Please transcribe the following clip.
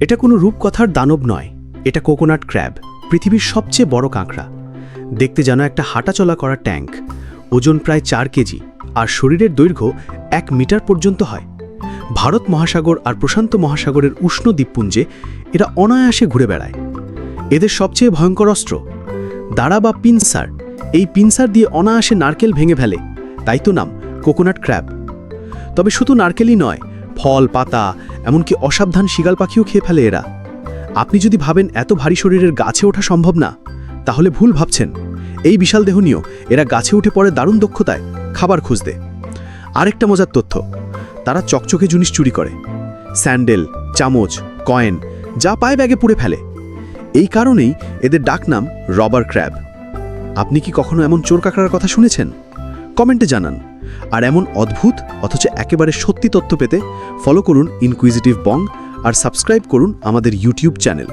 এটা কোনো রূপকথার দানব নয়। এটা কোকোনাট ক্র্যাব, পৃথিবীর সবচেয়ে বড় কাঁকড়া। দেখতে যেন একটা হাঁটাচলা করা ট্যাঙ্ক। ওজন প্রায় চার কেজি, আর শরীরের দৈর্ঘ্য এক মিটার পর্যন্ত হয়। ভারত মহাসাগর আর প্রশান্ত মহাসাগরের উষ্ণ দ্বীপপুঞ্জে এরা অনায়াসে ঘুরে বেড়ায়। এদের সবচেয়ে ভয়ঙ্কর অস্ত্র, দাঁড়া বা পিনসার। এই পিনসার দিয়ে অনায়াসে নারকেল ভেঙে ফেলে, তাই তো নাম কোকোনাট ক্র্যাব। তবে শুধু নারকেলই নয় ফল, পাতা, এমনকি অসাবধান শিগাল পাখিও খেয়ে ফেলে এরা। আপনি যদি ভাবেন এত ভারী শরীরের গাছে ওঠা সম্ভব না, তাহলে ভুল ভাবছেন। এই বিশাল দেহ নিয়েও এরা গাছে উঠে পড়ে দারুণ দক্ষতায় খাবার খুঁজতে। আরেকটা মজার তথ্য, তারা চকচকে জিনিস চুরি করে। স্যান্ডেল, চামচ, কয়েন, যা পায় ব্যাগে পুড়ে ফেলে। এই কারণেই এদের ডাকনাম রবার ক্র্যাব। আপনি কি কখনো এমন চোর কাঁকড়ার কথা শুনেছেন? কমেন্টে জানান। আর এমন অদ্ভুত, অথচ একেবারে সত্যি তথ্য পেতে ফলো করুন ইনকুইজিটিভ বং আর সাবস্ক্রাইব করুন আমাদের ইউটিউব চ্যানেল